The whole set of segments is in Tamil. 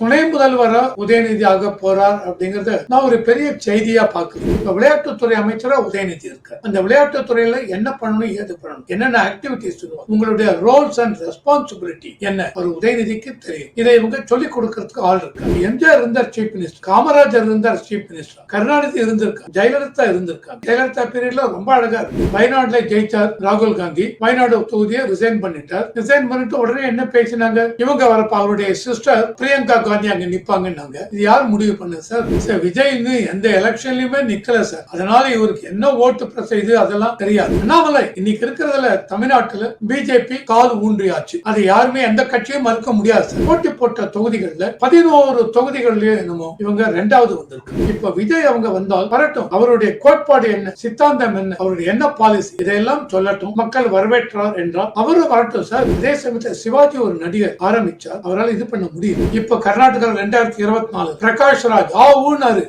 துணை முதல்வரா உதயநிதி ஆக போறார் அப்படிங்கறத நான் ஒரு பெரிய செய்தியா பாக்குறேன் இப்ப விளையாட்டுத்துறை அமைச்சரா உதயநிதி இருக்கார். அந்த விளையாட்டுத்துறையில என்ன பண்ணணும் ஏது பண்ணணும் என்னென்ன ஆக்டிவிட்டிஸ் உங்களுடைய ரோல்ஸ் அண்ட் ரெஸ்பான்சிபிலிட்டி என்ன? ஒரு உதயநிதிக்கு தெரியும். இதை இவங்க சொல்லிக் கொடுக்கறதுக்கு ஆள் இருக்கு எம்ஜிஆர் இருந்தார் சீஃப் மினிஸ்டர் காமராஜர் இருந்தார் சீஃப் மினிஸ்டர் கருணாநிதி இருந்திருக்காங்க ஜெயலலிதா இருந்திருக்காங்க ஜெயலலிதா பீரியட்ல ரொம்ப அழகா இருக்கு. வயநாடுல ஜெயிச்சார் ராகுல் காந்தி. வயநாடு தொகுதியை ரிசைன் பண்ணிட்டார். ரிசைன் பண்ணிட்டு உடனே என்ன பேசினாங்க? இவங்க வரப்ப அவருடைய சிஸ்டர் பிரியங்கா காந்தி அங்க நிப்பாங்கன்னாங்க. இது யார் முடிவு பண்ணது சார்? சார் விஜய்னு எந்த எலெக்ஷன்லயுமே நிக்கல சார். அதனால இவருக்கு என்ன ஓட்டு பிரச்சனை இது அதெல்லாம் தெரியாது. அண்ணாமலை இன்னைக்கு இருக்கிறதுல தமிழ்நாட்டுல பிஜேபி கால் ஊன்றியாச்சு. அதை யாருமே எந்த கட்சியும் மறுக்க முடியாது சார். போட்டி போட்ட தொகுதிகள்ல பதினோரு தொகுதிகள்லயே என்னமோ இவங்க ரெண்டாவது வந்திருக்கு. இப்ப விஜய் அவங்க வந்தால் வரட்டும். அவருடைய கோட்பாடு என்ன சித்தாந்தம் என்ன அவருடைய என்ன பாலிசி இதையெல்லாம் சொல்லட்டும். மக்கள் வரவேற்றார் என்றால் அவரும் வரட்டும் சார். இதே சமயத்தில் சிவாஜி ஒரு நடிகர் ஆரம்பிச்சார். அவரால் இது பண்ண முடியும் இப்ப கர்நாடகா ரெண்டாயிரத்தி இருபத்தி நாலு பிரகாஷ் ராஜ் ஆ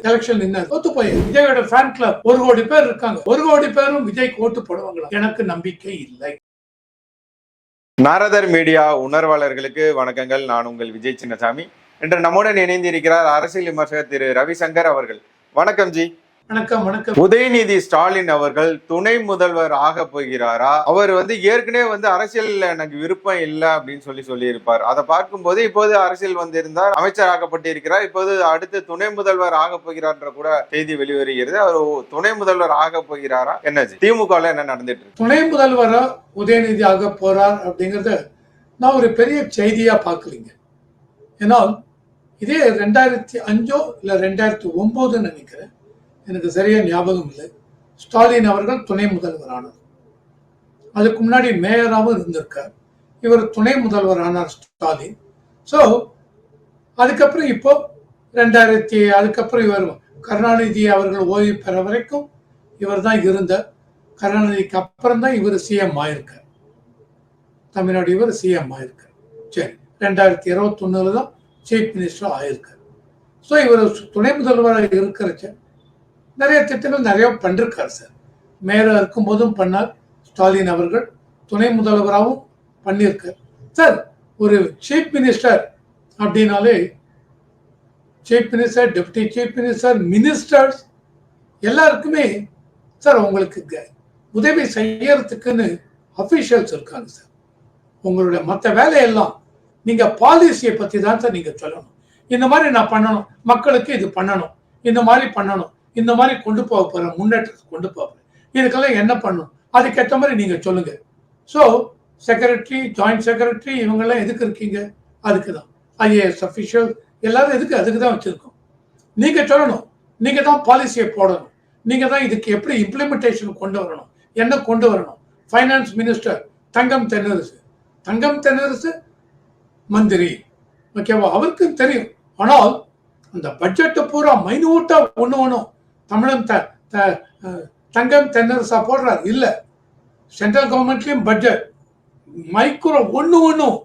எலெக்ஷன் நின்னாரு. ஒத்து போய் விஜயோட ஃபேன் கிளப் ஒரு கோடி பேர் இருக்காங்க. ஒரு கோடி பேரும் விஜய்க்கு ஓட்டு போடுவாங்களா? எனக்கு நம்பிக்கை இல்லை. நாரதர் மீடியா உணர்வாளர்களுக்கு வணக்கங்கள். நான் உங்கள் விஜய் சின்னசாமி. இன்று நம்முடன் இணைந்திருக்கிறார் அரசியல் விமர்சகர் திரு ரவிசங்கர் அவர்கள். வணக்கம் ஜி. வணக்கம் வணக்கம். உதயநிதி ஸ்டாலின் அவர்கள் துணை முதல்வர் ஆக போகிறாரா? அவர் வந்து ஏற்கனவே வந்து அரசியல்ல எனக்கு விருப்பம் இல்லை அப்படின்னு சொல்லி சொல்லியிருப்பார். அதை பார்க்கும்போது இப்போது அரசியல் வந்திருந்தார் அமைச்சர் ஆக்கப்பட்டிருக்கிறார் இப்போது அடுத்து துணை முதல்வர் ஆக போகிறார்ன்ற கூட செய்தி வெளிவருகிறது. அவர் துணை முதல்வர் ஆக போகிறாரா? என்ன ஜி திமுக என்ன நடந்துட்டு இருக்கு? துணை முதல்வரா உதயநிதி ஆக போறார் அப்படிங்கறத நான் ஒரு பெரிய செய்தியா பார்க்கலீங்க ஏன்னா இதே ரெண்டாயிரத்தி அஞ்சோ இல்ல ரெண்டாயிரத்தி ஒன்பதுன்னு நினைக்கிறேன். எனக்கு சரியா ஞாபகம் இல்லை. ஸ்டாலின் அவர்கள் துணை முதல்வர் ஆனார் அதுக்கு முன்னாடி மேயராகவும் இருந்திருக்கார். இவர் துணை முதல்வர் ஆனார் ஸ்டாலின். ஸோ அதுக்கப்புறம் இப்போ ரெண்டாயிரத்தி அதுக்கப்புறம் இவர் கருணாநிதி அவர்கள் ஓய்வு பெற வரைக்கும் இவர் தான் இருந்தார். கருணாநிதிக்கு அப்புறம் தான் இவர் சிஎம் ஆயிருக்கார். தமிழ்நாடு இவர் சிஎம் ஆயிருக்கார். சரி ரெண்டாயிரத்தி இருபத்தொன்னுல தான் சீஃப் மினிஸ்டர் ஆயிருக்கார். ஸோ இவர் துணை முதல்வராக இருக்கிறச்ச நிறைய திட்டங்கள் நிறைய பண்ணிருக்கார் சார். மேயராக இருக்கும்போதும் பண்ணார். ஸ்டாலின் அவர்கள் துணை முதல்வராகவும் பண்ணியிருக்கார். சார் ஒரு சீஃப் மினிஸ்டர் அப்படின்னாலே chief minister deputy chief minister ministers எல்லாருக்குமே சார் உங்களுக்கு க- உதவி செய்யறதுக்குன்னு அஃபிஷியல்ஸ் இருக்காங்க சார். உங்களுடைய மற்ற வேலையெல்லாம் நீங்கள் பாலிசியை பற்றி தான் சார் நீங்கள் சொல்லணும். இந்த மாதிரி நான் பண்ணணும். மக்களுக்கு இது பண்ணணும். இந்த மாதிரி பண்ணணும். இந்த மாதிரி கொண்டு போக போகிறேன் முன்னேற்றத்துக்கு கொண்டு போக போறேன் இதுக்கெல்லாம் என்ன பண்ணணும் அதுக்கேற்ற மாதிரி நீங்கள் சொல்லுங்க. ஸோ செக்ரட்டரி ஜாயிண்ட் செக்ரட்டரி இவங்கெல்லாம் எதுக்கு இருக்கீங்க? அதுக்கு தான் ஐஏஎஸ் அஃபிஷியல் எல்லாரும் எதுக்கு அதுக்கு தான் வச்சுருக்கோம்? நீங்கள் சொல்லணும். நீங்கள் தான் பாலிசியை போடணும். நீங்கள் தான் இதுக்கு எப்படி இம்ப்ளிமெண்டேஷன் கொண்டு வரணும்? என்ன கொண்டு வரணும்? Finance minister Thangam Thennarasu. தங்கம் தென்னரசு மந்திரி. ஓகேவா? அவருக்கும் தெரியும். ஆனால் அந்த பட்ஜெட்டை பூரா மைனூட்டாக ஒன்று ஒன்றும் தமிழன் த த- தங்கம் தென்னரசா போடுறார். இல்லை. சென்ட்ரல் கவர்மெண்ட்லேயும் பட்ஜெட் மைக்ரோ ஒன்று ஒன்றும்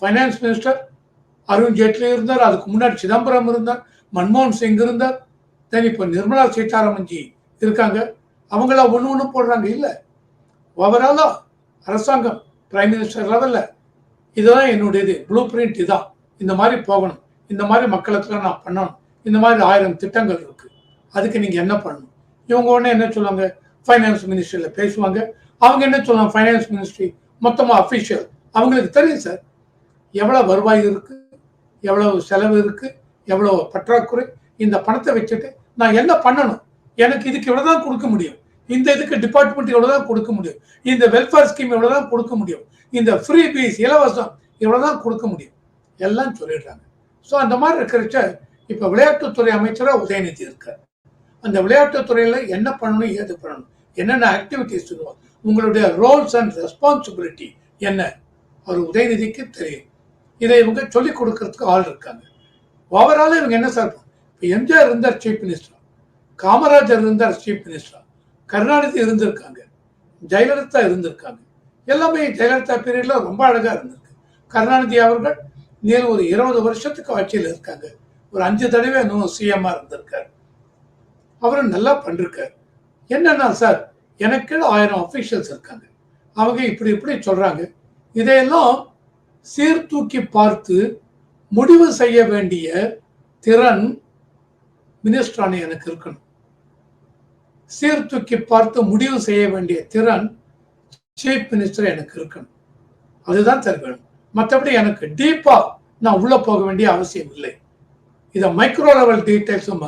ஃபைனான்ஸ் மினிஸ்டர் அருண் ஜேட்லி இருந்தார். அதுக்கு முன்னாடி சிதம்பரம் இருந்தார். மன்மோகன் சிங் இருந்தார். தென் இப்போ நிர்மலா சீதாராமன் ஜி இருக்காங்க. அவங்கள ஒன்று ஒன்று போடுறாங்க. இல்லை. ஓவராலாக அரசாங்கம் பிரைம் மினிஸ்டர் லெவலில் இதுதான் என்னுடையது ப்ளூ பிரிண்ட் இதான். இந்த மாதிரி போகணும். இந்த மாதிரி மக்களுக்குலாம் நான் பண்ணணும். இந்த மாதிரி ஆயிரம் திட்டங்கள் இருக்கு. அதுக்கு நீங்கள் என்ன பண்ணணும்? இவங்க உடனே என்ன சொல்லுவாங்க? ஃபைனான்ஸ் மினிஸ்ட்ரியில் பேசுவாங்க. அவங்க என்ன சொல்லுவாங்க? ஃபைனான்ஸ் மினிஸ்ட்ரி மொத்தமாக அஃபிஷியல் அவங்களுக்கு தெரியும் சார் எவ்வளோ வருவாய் இருக்குது எவ்வளோ செலவு இருக்குது எவ்வளவு பற்றாக்குறை? இந்த பணத்தை வச்சுட்டு நான் என்ன பண்ணணும்? எனக்கு இதுக்கு இவ்வளோ தான் கொடுக்க முடியும். இந்த இதுக்கு டிபார்ட்மெண்ட் இவ்வளவுதான் கொடுக்க முடியும். இந்த வெல்ஃபேர் ஸ்கீம் இவ்வளோ தான் கொடுக்க முடியும். இந்த ஃப்ரீ பீஸ் இலவசம் இவ்வளோ தான் கொடுக்க முடியும். எல்லாம் சொல்லிடுறாங்க. ஸோ அந்த மாதிரி இருக்கிறச்ச இப்போ விளையாட்டுத்துறை அமைச்சராக உதயநிதி இருக்கார். அந்த விளையாட்டுத்துறையில என்ன பண்ணணும் ஏது பண்ணணும் என்னென்ன ஆக்டிவிட்டிஸ் உங்களுடைய ரோல்ஸ் அண்ட் ரெஸ்பான்சிபிலிட்டி என்ன? அவர் உதயநிதிக்கு தெரியும். இதை இவங்க சொல்லிக் கொடுக்கறதுக்கு ஆள் இருக்காங்க. ஓவரால் இவங்க என்ன சார் இப்போ எம்ஜிஆர் இருந்தார் சீஃப் மினிஸ்டர் காமராஜர் இருந்தார் சீஃப் மினிஸ்டர் கருணாநிதி இருந்திருக்காங்க. ஜெயலலிதா இருந்திருக்காங்க. எல்லாமே ஜெயலலிதா பீரியடில் ரொம்ப அழகாக இருந்திருக்கு. கருணாநிதி அவர்கள் நீர் ஒரு இருபது வருஷத்துக்கு ஆட்சியில் இருக்காங்க. ஒரு அஞ்சு தடவை இன்னும் சிஎம்மாக இருந்திருக்காரு. அவரும் நல்லா பண்ணிருக்காரு. என்னன்னா சார் எனக்கு ஆயிரம் அஃபிஷியல்ஸ் இருக்காங்க. அவங்க இப்படி இப்படி சொல்றாங்க. இதையெல்லாம் சீர்தூக்கி பார்த்து முடிவு செய்ய வேண்டிய திறன் மினிஸ்டரான எனக்கு இருக்கணும். சீர்தூக்கி பார்த்து முடிவு செய்ய வேண்டிய திறன் சீஃப் மினிஸ்டர் எனக்கு இருக்கணும். அதுதான் சார் வேணும். மற்றபடி எனக்கு டீப்பாக நான் உள்ளே போக வேண்டிய அவசியம் இல்லை. இதை மைக்ரோ லெவல் டீட்டெயில்ஸும்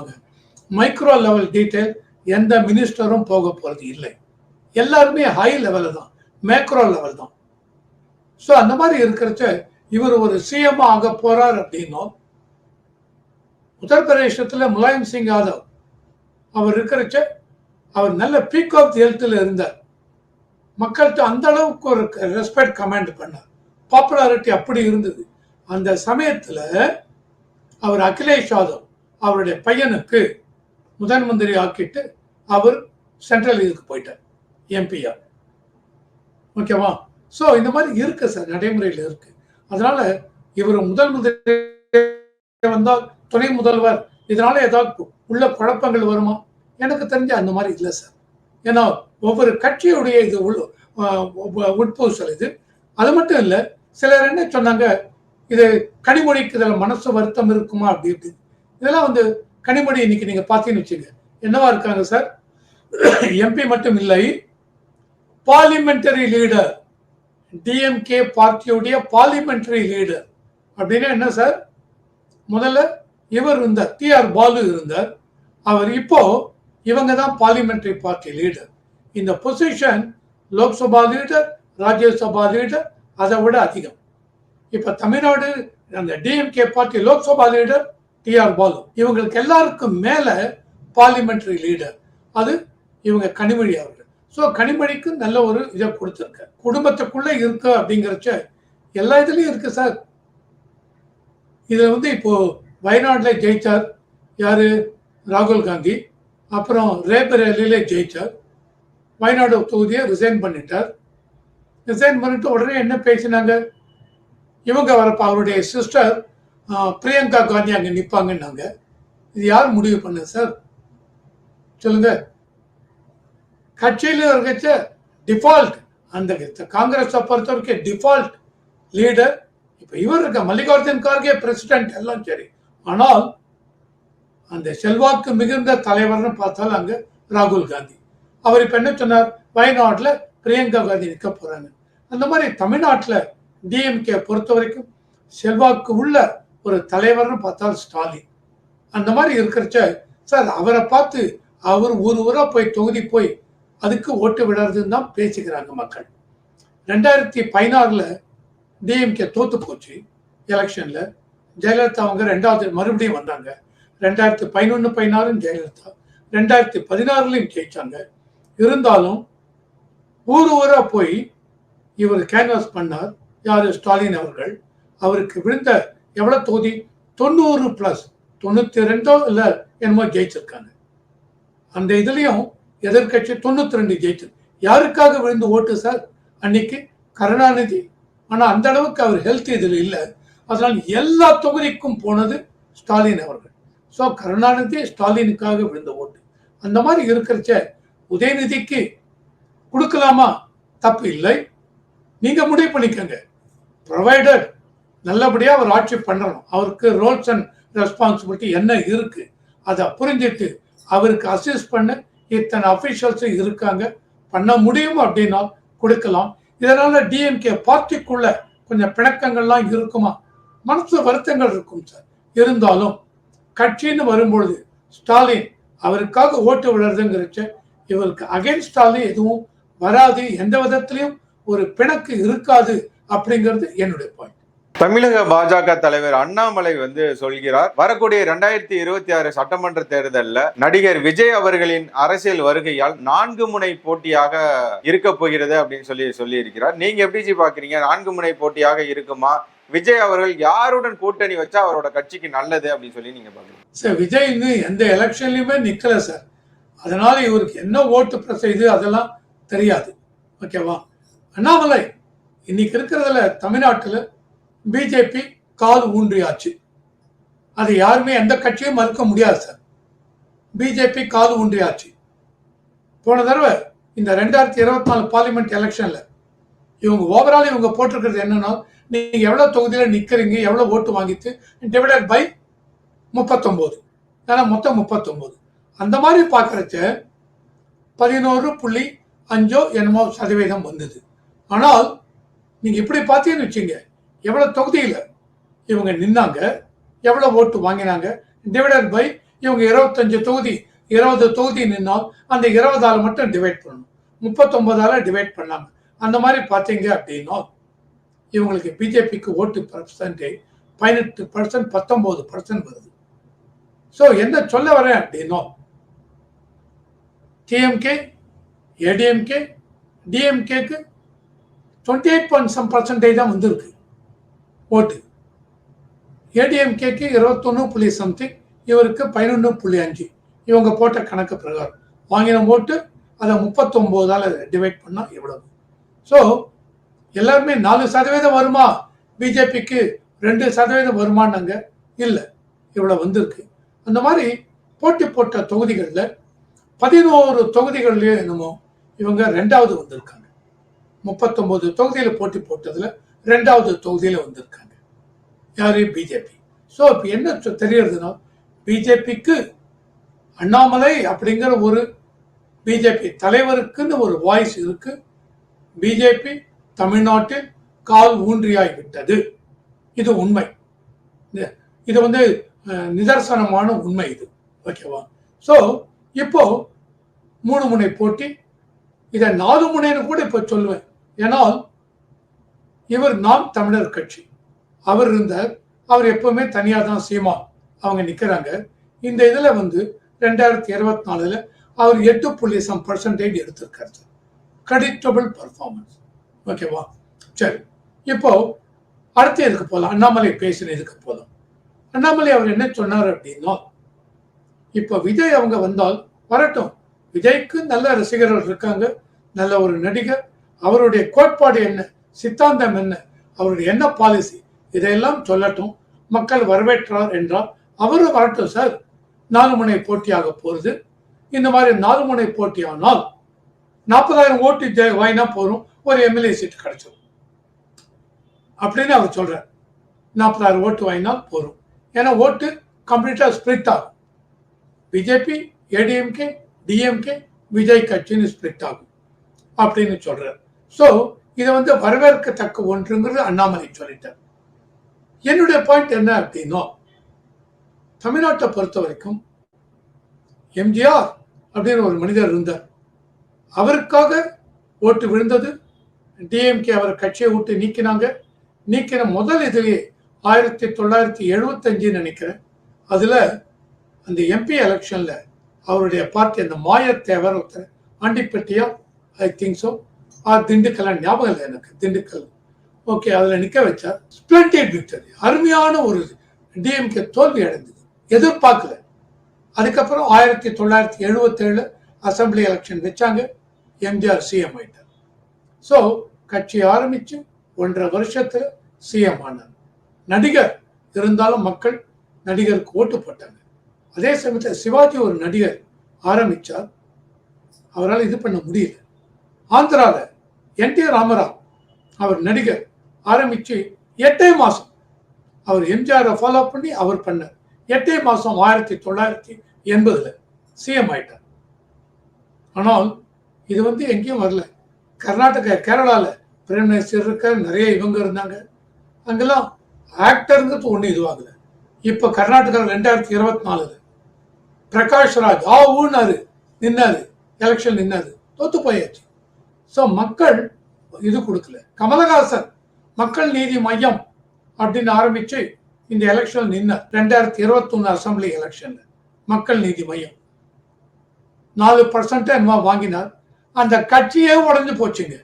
மைக்ரோ லெவல் டீட்டெயில் எந்த மினிஸ்டரும் போக போகிறது இல்லை. எல்லாருமே ஹை லெவலில் தான் மேக்ரோ லெவல் தான். ஸோ அந்த மாதிரி இருக்கிறச்ச இவர் ஒரு சிஎம் ஆக போறார் அப்படின்னும் உத்தரப்பிரதேசத்தில் முலாயம் சிங் யாதவ் அவர் இருக்கிறச்ச அவர் நல்ல பீக் ஆஃப் ஹெல்த்தில் இருந்தார். மக்கள்கிட்ட அந்த அளவுக்கு ஒரு ரெஸ்பெக்ட் கமெண்ட் பண்ணார். பாப்புலாரிட்டி அப்படி இருந்தது. அந்த சமயத்தில் அவர் அகிலேஷ் யாதவ் அவருடைய பையனுக்கு முதன் மந்திரி ஆக்கிட்டு அவர் சென்ட்ரல் இதுக்கு போயிட்டார் எம்பியா ஓகேவா ஸோ இந்த மாதிரி இருக்கு சார் நடைமுறையில் இருக்கு. அதனால இவர் முதல் மந்திரி வந்தால் துணை முதல்வர் இதனால ஏதாவது உள்ள குழப்பங்கள் வருமா? எனக்கு தெரிஞ்ச அந்த மாதிரி இல்லை சார் ஏன்னா ஒவ்வொரு கட்சியுடைய இது உட்பூசல் இது. அது மட்டும் இல்லை சிலர் என்ன சொன்னாங்க இது கனிமொழிக்கு இதில் மனசு வருத்தம் இருக்குமா அப்படி இப்படி இதெல்லாம் வந்து கனிமொழி இன்னைக்கு நீங்க பார்த்தீங்கன்னு வச்சுங்க. என்னவா இருக்காங்க சார்? எம்பி மட்டும் இல்லை பார்லிமெண்டரி லீடர் டிஎம்கே பார்ட்டியுடைய பார்லிமெண்டரி லீடர் அப்படின்னா என்ன சார்? முதல்ல இவர் இருந்தார் டி ஆர் பாலு இருந்தார். அவர் இப்போ இவங்க தான் பார்லிமெண்டரி பார்ட்டி லீடர் இந்த position Lok Sabha leader Rajya Sabha leader அதை விட அதிகம். இப்போ தமிழ்நாடு அந்த DMK party Lok Sabha leader T R Baalu. இவங்களுக்கு எல்லாருக்கும் மேல பார்லிமெண்டரி லீடர் அது இவங்க கனிமொழி அவர்கள். ஸோ கனிமொழிக்கு நல்ல ஒரு இதை கொடுத்துருக்க குடும்பத்துக்குள்ள இருக்கு அப்படிங்கிறச்ச எல்லா இதுலயும் இருக்கு சார் இதுல வந்து இப்போ வயநாடுல ஜெயிச்சார். யாரு? ராகுல் காந்தி. அப்புறம் ரேபரேலியில ஜெயிச்சார். வயநாடு தொகுதியை ரிசைன் பண்ணிட்டார். ரிசைன் பண்ணிட்டு உடனே என்ன பேசினாங்க? இவங்க வரப்ப அவருடைய சிஸ்டர் பிரியங்கா காந்தி அங்கே நிற்பாங்கன்னாங்க இது யார் முடிவு பண்ண சார் சொல்லுங்க. கட்சியில் இருக்கச்ச டிஃபால்ட் அந்த காங்கிரஸை பொறுத்த வரைக்கும் டிஃபால்ட் லீடர் இப்போ இவர் இருக்க மல்லிகார்ஜுன் கார்கே பிரசிடென்ட் எல்லாம் சரி. ஆனால் அந்த செல்வாக்கு மிகுந்த தலைவர்னு பார்த்தால் அங்கே ராகுல் காந்தி. அவர் இப்போ என்ன சொன்னார்? வயநாட்டில் பிரியங்கா காந்தி நிற்க போகிறாங்க அந்த மாதிரி தமிழ்நாட்டில் டிஎம்கே பொறுத்த வரைக்கும் செல்வாக்கு உள்ள ஒரு தலைவர்னு பார்த்தா ஸ்டாலின். அந்த மாதிரி இருக்கிறச்ச சார் அவரை பார்த்து அவர் ஊர் ஊராக போய் தொகுதி போய் அதுக்கு ஓட்டு விடுறதுன்னு தான் பேசிக்கிறாங்க மக்கள். ரெண்டாயிரத்தி பதினாறில் டிஎம்கே தோத்து போச்சு எலெக்ஷனில். ஜெயலலிதா அவங்க ரெண்டாவது மறுபடியும் வந்தாங்க. ரெண்டாயிரத்தி பதினொன்று பதினாறும் ஜெயலலிதா. ரெண்டாயிரத்தி பதினாறுலையும் ஜெயிச்சாங்க. இருந்தாலும் ஊர் ஊராக போய் இவர் கேன்வாஸ் பண்ணார். யார்? ஸ்டாலின் அவர்கள். அவருக்கு விழுந்த எவ்வளோ தொகுதி? தொண்ணூறு ப்ளஸ் தொண்ணூற்றி ரெண்டோ இல்லை என்னமோ ஜெயிச்சிருக்காங்க. அந்த இதுலேயும் எதிர்கட்சி தொண்ணூற்றி ரெண்டு ஜெயிச்சு. யாருக்காக விழுந்து ஓட்டு சார்? அன்னைக்கு கருணாநிதி. ஆனால் அந்த அளவுக்கு அவர் ஹெல்த் இதில் இல்லை. அதனால் எல்லா தொகுதிக்கும் போனது ஸ்டாலின் அவர்கள். ஸோ கருணாநிதி ஸ்டாலினுக்காக விழுந்த ஓட்டு. அந்த மாதிரி இருக்கிறச்ச உதயநிதிக்கு கொடுக்கலாமா? தப்பு இல்லை. நீங்கள் முடிவு பண்ணிக்கோங்க. ப்ரொவைடட் நல்லபடியாக அவர் ஆட்சி பண்ணணும். அவருக்கு ரோல்ஸ் அண்ட் ரெஸ்பான்சிபிலிட்டி என்ன இருக்கு? அதை புரிஞ்சுட்டு அவருக்கு அசிஸ்ட் பண்ண இத்தனை அஃபிஷியல்ஸும் இருக்காங்க. பண்ண முடியும் அப்படின்னா கொடுக்கலாம். இதனால டிஎம்கே பார்ட்டிக்குள்ள கொஞ்சம் பிணக்கங்கள்லாம் இருக்குமா? மனசு வருத்தங்கள் இருக்கும் சார். இருந்தாலும் கட்சின்னு வரும்பொழுது ஸ்டாலின் அவருக்காக ஓட்டு விடுறதுங்கிறச்ச இவருக்கு அகைன்ஸ்டாலே எதுவும் வராது. எந்த விதத்திலையும் ஒரு பிணக்கு இருக்காது அப்படிங்கிறது என்னுடைய பாயிண்ட் தமிழக பாஜக தலைவர் அண்ணாமலை வந்து சொல்கிறார் வரக்கூடிய இரண்டாயிரத்தி இருபத்தி ஆறு சட்டமன்ற தேர்தலில் நடிகர் விஜய் அவர்களின் அரசியல் வருகையால் நான்கு முனை போட்டியாக இருக்க போகிறது அப்படின்னு சொல்லி சொல்லி இருக்கிறார் நீங்க எப்படி பாக்குறீங்க? நான்கு முனை போட்டியாக இருக்குமா? விஜய் அவர்கள் யாருடன் கூட்டணி வச்சா அவரோட கட்சிக்கு நல்லது அப்படின்னு சொல்லி நீங்க பாக்குறீங்க? சார் விஜய் இன்னும் எந்த எலெக்ஷன்லயுமே நிக்கல சார். அதனால இவருக்கு என்ன ஓட்டு பிரச்சனை இது அதெல்லாம் தெரியாது. ஓகேவா? அண்ணாமலை இன்னைக்கு இருக்கிறதுல தமிழ்நாட்டுல பிஜேபி கால் ஊன்றியாச்சு. அது யாருமே எந்த கட்சியும் மறுக்க முடியாது சார். பிஜேபி கால் ஊன்றியாச்சு. போன தடவை இந்த ரெண்டாயிரத்தி இருபத்தி நாலு பார்லிமெண்ட் எலெக்ஷன்ல இவங்க ஓவரால் இவங்க போட்டிருக்கிறது என்னன்னா நீங்க எவ்வளவு தொகுதியில் நிக்கிறீங்க எவ்வளவு ஓட்டு வாங்கிட்டு டிவைடட் பை முப்பத்தொன்பது ஏன்னா மொத்தம் முப்பத்தொன்பது அந்த மாதிரி பார்க்கறச்ச பதினோரு புள்ளி அஞ்சோ என்னமோ சதவீதம் வந்தது. ஆனால் நீங்க இப்படி பார்த்தீங்கன்னு வச்சுங்க எவ்வளவு தொகுதியில் இவங்க நின்னாங்க எவ்வளவு ஓட்டு வாங்கினாங்க டிவைடட் பை இவங்க இருபத்தஞ்சு தொகுதி இருபது தொகுதி நின்னால் அந்த இருபதால் மட்டும் டிவைட் பண்ணணும். முப்பத்தொன்பதால டிவைட் பண்ணாங்க. அந்த மாதிரி பார்த்தீங்க அப்படின்னா இவங்களுக்கு பிஜேபிக்கு ஓட்டு பர்சன்டேஜ் பதினெட்டு பர்சன்ட் பத்தொன்பது பர்சன்ட் வருது. ஸோ என்ன சொல்ல வரேன் அப்படின்னா டிஎம்கே ஏடிஎம்கே டிஎம்கேக்கு twenty eight point some percentage தான் வந்திருக்கு. ஓட்டு ஏடிஎம்கேக்கு இருபத்தொன்று புள்ளி சம்திங் இவருக்கு பதினொன்று புள்ளி அஞ்சு. இவங்க போட்ட கணக்கு பிரகாரம். வாங்கின ஓட்டு அதை முப்பத்தொம்போதால் டிவைட் பண்ணால் எவ்வளவு? ஸோ எல்லாருமே நாலு சதவீதம் வருமா? பிஜேபிக்கு ரெண்டு சதவீதம் வருமானாங்க? இல்லை. இவ்வளோ வந்திருக்கு. அந்த மாதிரி போட்டி போட்ட தொகுதிகளில் பதினோரு தொகுதிகள்லேயும் என்னமோ இவங்க ரெண்டாவது வந்திருக்காங்க. முப்பத்தொம்போது தொகுதியில் போட்டி போட்டதில் ரெண்டாவது தொகுதியில் வந்திருக்காங்க. யாரு? பிஜேபி ஸோ இப்போ என்ன சொ- தெரியறதுன்னா பிஜேபிக்கு அண்ணாமலை அப்படிங்கிற ஒரு பிஜேபி தலைவருக்குன்னு ஒரு வாய்ஸ் இருக்கு. பிஜேபி தமிழ்நாட்டில் கால் ஊன்றியாகிவிட்டது இது உண்மை. இது- வந்து நிதர்சனமான உண்மை இது. ஓகேவா ஸோ இப்போ மூணு முனை போட்டி. இதை நாலு முனைன்னு கூட இப்போ சொல்லுவேன். ஏன்னால் இவர் நாம் தமிழர் கட்சி. அவர் இருந்தார் அவர் எப்பவுமே தனியாக தான் சீமா அவங்க நிற்கிறாங்க இந்த இதில் வந்து ரெண்டாயிரத்தி இருபத்தி நாலுல அவர் எட்டு புள்ளி சம் பர்சன்டேஜ் எடுத்திருக்காரு. கிரெடிட்டபிள் பர்ஃபார்மன்ஸ் ஓகேவா சரி. இப்போ அடுத்த இதுக்கு போகலாம் அண்ணாமலை பேசின இதுக்கு போகலாம் அண்ணாமலை அவர் என்ன சொன்னார் அப்படின்னா இப்போ விஜய் அவங்க வந்தால் வரட்டும். விஜய்க்கு நல்ல ரசிகர்கள் இருக்காங்க நல்ல ஒரு நடிகர். அவருடைய கோட்பாடு என்ன? சித்தாந்தம் என்ன? அவருடைய என்ன பாலிசி இதையெல்லாம் சொல்லட்டும். மக்கள் வரவேற்றார் என்றால் அவரும் வரட்டும் சார் நாலு முனை போட்டியாக போகிறது இந்த மாதிரி நாலு முனை போட்டியானால் நாற்பதாயிரம் ஓட்டு ஜெ- வாங்கினா போதும். ஒரு எம்எல்ஏ சீட் கிடைச்சிடும் அப்படின்னு அவர் சொல்கிறார் நாற்பதாயிரம் ஓட்டு வாங்கினால் போதும். ஏன்னா ஓட்டு கம்ப்ளீட்டாக ஸ்பிளிட் ஆகும். பிஜேபி ஏடிஎம்கே டிஎம்கே விஜய் கட்சின்னு ஸ்பிளிட் ஆகும். அப்படின்னு சொல்கிறார் ஸோ இதை வந்து வரவேற்கத்தக்க ஒன்றுங்கிறது அண்ணாமலை சொல்லிட்டார். என்னுடைய பாயிண்ட் என்ன அப்படின்னா தமிழ்நாட்டை பொறுத்த வரைக்கும் எம்ஜிஆர் அப்படின்னு ஒரு மனிதர் இருந்தார். அவருக்காக ஓட்டு விழுந்தது. டிஎம்கே அவர் கட்சியை விட்டு நீக்கினாங்க. நீக்கின முதல் இதுலேயே ஆயிரத்தி தொள்ளாயிரத்தி எழுபத்தஞ்சு நினைக்கிறேன். அதில் அந்த எம்பி எலெக்ஷனில் அவருடைய பார்ட்டி அந்த மாயத்தேவர் ஒருத்தர் ஆண்டிப்பட்டியா I think so ah Dindigul ஞாபகம் இல்லை எனக்கு திண்டுக்கல். ஓகே அதில் நிற்க வச்சார் ஸ்பிளண்டட் விக்டரி அருமையான ஒரு டிஎம்கே தோல்வி அடைந்தது. எதிர்பார்க்கல. அதுக்கப்புறம் ஆயிரத்தி தொள்ளாயிரத்தி எழுபத்தேழு அசம்பிளி எலெக்ஷன் வச்சாங்க. எம்ஜிஆர் சிஎம் ஆயிட்டார். ஸோ கட்சி ஆரம்பிச்சு ஒன்றரை வருஷத்தில் சிஎம் ஆனார். நடிகர் இருந்தாலும் மக்கள் நடிகருக்கு ஓட்டு போட்டாங்க. அதே சமயத்தில் சிவாஜி ஒரு நடிகர் ஆரம்பிச்சார். அவரால் இது பண்ண முடியல. ஆந்திராவில் என் டி ராமராவ் அவர் நடிகர் ஆரம்பிச்சு எட்டே மாதம் அவர் எம்ஜிஆரை ஃபாலோ பண்ணி அவர் பண்ணார். எட்டே மாதம் ஆயிரத்தி தொள்ளாயிரத்தி எண்பதில் சிஎம் ஆயிட்டார். ஆனால் இது வந்து எங்கேயும் வரல. கர்நாடகா கேரளாவில் பிரைம் மினிஸ்டர் இருக்கார் நிறைய இவங்க இருந்தாங்க. அங்கெல்லாம் ஆக்டருங்கிறது ஒன்றும் இதுவாகல. இப்போ கர்நாடகாவில் ரெண்டாயிரத்தி இருபத்தி நாலுல பிரகாஷ் ராஜ் ஆ ஊனாரு நின்னாரு எலெக்ஷன் நின்னாரு தோத்து போயாச்சு. ஸோ மக்கள் இது கொடுக்கல. கமலஹாசன் மக்கள் நீதி மையம் அப்படின்னு ஆரம்பிச்சு இந்த எலெக்ஷன் நின்ன ரெண்டாயிரத்தி இருபத்தி ஒன்று அசம்பிளி எலெக்ஷன்ல மக்கள் நீதி மையம். நாலு பர்சன்ட் என்னமோ வாங்கினார். அந்த கட்சியே உடஞ்சு போச்சுங்க.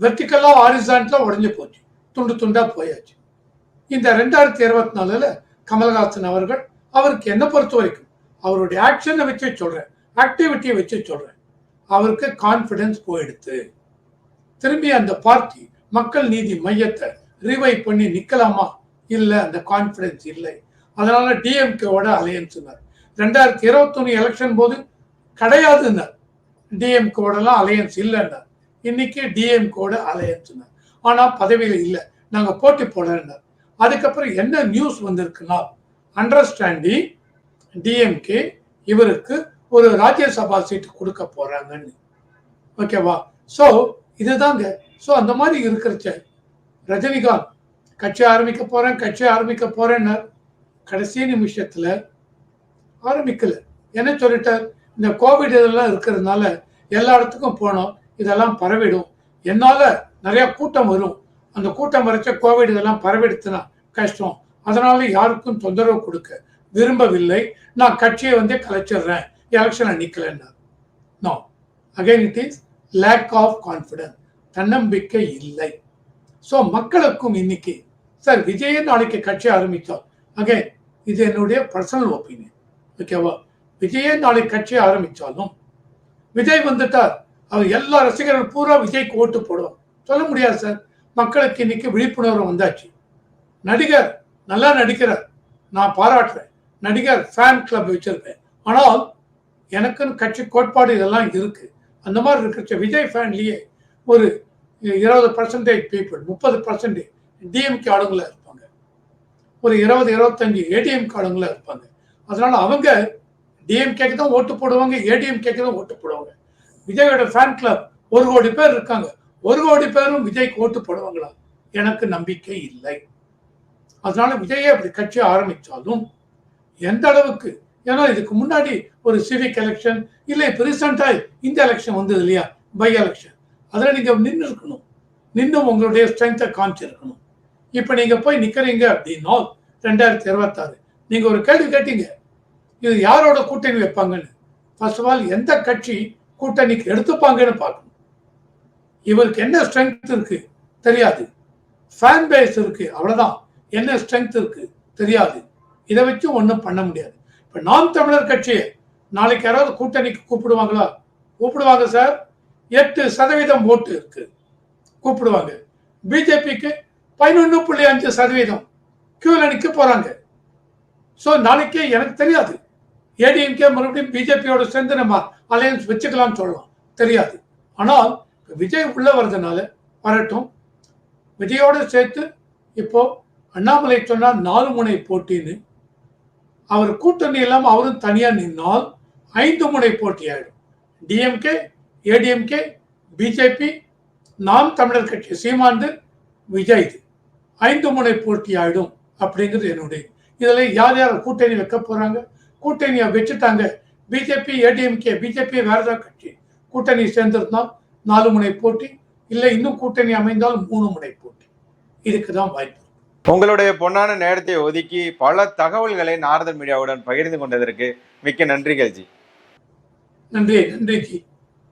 வெர்டிக்கலா ஹாரிசான்ட்ல உடஞ்சு போச்சு. துண்டு துண்டா போயாச்சு. இந்த ரெண்டாயிரத்தி இருபத்தி நாலுல கமல்ஹாசன் அவர்கள் அவருக்கு என்ன பொறுத்த வரைக்கும் அவருடைய ஆக்ஷனை வச்சு சொல்றேன். ஆக்டிவிட்டியை வச்சு சொல்றேன். அவருக்கு கான்ஃபிடன்ஸ் போயிடுத்து. திரும்பி அந்த பார்ட்டி மக்கள் நீதி மையத்தை ரிவை பண்ணி நிக்கலாமா? இல்லை அந்த கான்ஃபிடன்ஸ் இல்லை. அதனால டிஎம்கேவோட அலையன்ஸ்னார் ரெண்டாயிரத்தி இருபத்தொன்னு எலெக்ஷன் போது கிடையாதுன்னார் டிஎம்கேவோடலாம் அலையன்ஸ் இல்லைன்னார் இன்னைக்கு டிஎம்கோட அலையன்ஸ்னார் ஆனால் பதவியில் இல்லை. நாங்கள் போட்டி போடலன்னார் அதுக்கப்புறம் என்ன நியூஸ் வந்திருக்குன்னா அண்டர்ஸ்டாண்டிங் டிஎம்கே இவருக்கு ஒரு ராஜ்யசபா சீட்டு கொடுக்க போறாங்கன்னு. ஓகேவா? ஸோ இதுதாங்க. ஸோ அந்த மாதிரி இருக்கிறச்ச ரஜினிகாந்த் கட்சி ஆரம்பிக்க போறேன் கட்சி ஆரம்பிக்க போறேன்னு கடைசி நிமிஷத்துல ஆரம்பிக்கல. என்ன சொல்லிட்டார்? இந்த கோவிட் இதெல்லாம் இருக்கிறதுனால எல்லா இடத்துக்கும் போனோம் இதெல்லாம் பரவிடும். என்னால நிறைய கூட்டம் வரும். அந்த கூட்டம் வரைச்ச கோவிட் இதெல்லாம் பரவிடுத்துனா கஷ்டம். அதனால யாருக்கும் தொந்தரவு கொடுக்க விரும்பவில்லை. நான் கட்சியை வந்து கலைச்சிடுறேன். எலெக்ஷன்ல நிற்கலன்னார் no again it is lack of confidence தன்னம்பிக்கை இல்லை. ஸோ மக்களுக்கும் இன்னைக்கு சார் விஜய் நாளைக்கு கட்சி ஆரம்பித்தோம் அகைன் இது என்னுடைய பர்சனல் ஒப்பீனியன் ஓகேவா விஜயே நாளைக்கு கட்சி ஆரம்பித்தாலும் விஜய் வந்துட்டார். அவர் எல்லா ரசிகர்கள் பூரா விஜய்க்கு ஓட்டு போடுவோம் சொல்ல முடியாது சார் மக்களுக்கு இன்னைக்கு விழிப்புணர்வு வந்தாச்சு. நடிகர் நல்லா நடிக்கிறார். நான் பாராட்டுறேன். நடிகர் ஃபேன் கிளப் வச்சிருப்பேன். ஆனால் எனக்குன்னு கட்சி கோட்பாடு இதெல்லாம் இருக்கு. அந்த மாதிரி இருக்கிற விஜய் ஃபேன்லயே ஒரு இருபது பர்சன்டேஜ் பீப்புள் முப்பது பர்சன்டேஜ் டிஎம்கே ஆளுங்களா இருப்பாங்க. ஒரு இருபது இருபத்தஞ்சு ஏடிஎம் ஆளுங்களா இருப்பாங்க. அதனால அவங்க டிஎம்கேக்கு தான் ஓட்டு போடுவாங்க ஏடிஎம்கேக்கு தான் ஓட்டு போடுவாங்க. விஜயோட ஃபேன் கிளப் ஒரு கோடி பேர் இருக்காங்க. ஒரு கோடி பேரும் விஜய்க்கு ஓட்டு போடுவாங்களா? எனக்கு நம்பிக்கை இல்லை. அதனால விஜயை அப்படி கட்சி ஆரம்பித்தாலும் எந்த அளவுக்கு ஏன்னா இதுக்கு முன்னாடி ஒரு சிவிக் எலெக்ஷன் இல்லை இப்போ ரீசெண்டாக இந்த எலெக்ஷன் வந்தது இல்லையா? பை எலெக்ஷன் அதில் நீங்கள் நின்று இருக்கணும் நின்று உங்களுடைய ஸ்ட்ரென்த்தை காமிச்சிருக்கணும். இப்போ நீங்கள் போய் நிற்கிறீங்க அப்படின்னா ரெண்டாயிரத்தி இருபத்தாறு நீங்கள் ஒரு கேள்வி கேட்டீங்க. இது யாரோட கூட்டணி வைப்பாங்கன்னு? ஃபர்ஸ்ட் ஆஃப் ஆல் எந்த கட்சி கூட்டணிக்கு எடுத்துப்பாங்கன்னு பார்க்கணும். இவருக்கு என்ன ஸ்ட்ரென்த் இருக்கு? தெரியாது. ஃபேன் பேஸ் இருக்கு அவ்வளோதான் என்ன ஸ்ட்ரென்த் இருக்கு? தெரியாது. இதை வச்சு ஒன்றும் பண்ண முடியாது. இப்போ நாம் தமிழர் கட்சியை நாளைக்கு யாராவது கூட்டணிக்கு கூப்பிடுவாங்களா? கூப்பிடுவாங்க சார். எட்டு சதவீதம் ஓட்டு இருக்கு. கூப்பிடுவாங்க. பிஜேபிக்கு பதினொன்று புள்ளி அஞ்சு சதவீதம் கியூல நிற்க போறாங்க. ஸோ நாளைக்கே எனக்கு தெரியாது. ஏடிஎம்கே மறுபடியும் பிஜேபியோட சேர்ந்து நம்ம அலையன்ஸ் வச்சுக்கலாம்னு சொல்லலாம். தெரியாது. ஆனால் விஜய் உள்ள வர்றதுனால வரட்டும். விஜயோட சேர்த்து இப்போ அண்ணாமலை சொன்னால் நாலு முனை போட்டின்னு அவர் கூட்டணி இல்லாமல் அவரும் தனியாக நின்னால் ஐந்து முனை போட்டியாயிடும். டிஎம்கே ஏடிஎம்கே பிஜேபி நாம் தமிழர் கட்சி சீமாந்து விஜய் இது. ஐந்து முனை போட்டி ஆயிடும் அப்படிங்கிறது என்னுடைய இதில் யார் யார் கூட்டணி வைக்க போகிறாங்க கூட்டணியை வச்சுட்டாங்க பிஜேபி ஏடிஎம்கே பிஜேபி வேற ஏதாவது கட்சி கூட்டணி சேர்ந்திருந்தால் நாலு முனை போட்டி இல்லை இன்னும் கூட்டணி அமைந்தால் மூணு முனை போட்டி. இதுக்கு தான் வாய்ப்பு. உங்களுடைய பொன்னான நேரத்தை ஒதுக்கி பல தகவல்களை நாரதன் மீடியாவுடன் பகிர்ந்து கொண்டதற்கு மிக்க நன்றிகள் ஜி. நன்றி நன்றி ஜி.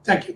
தேங்க்யூ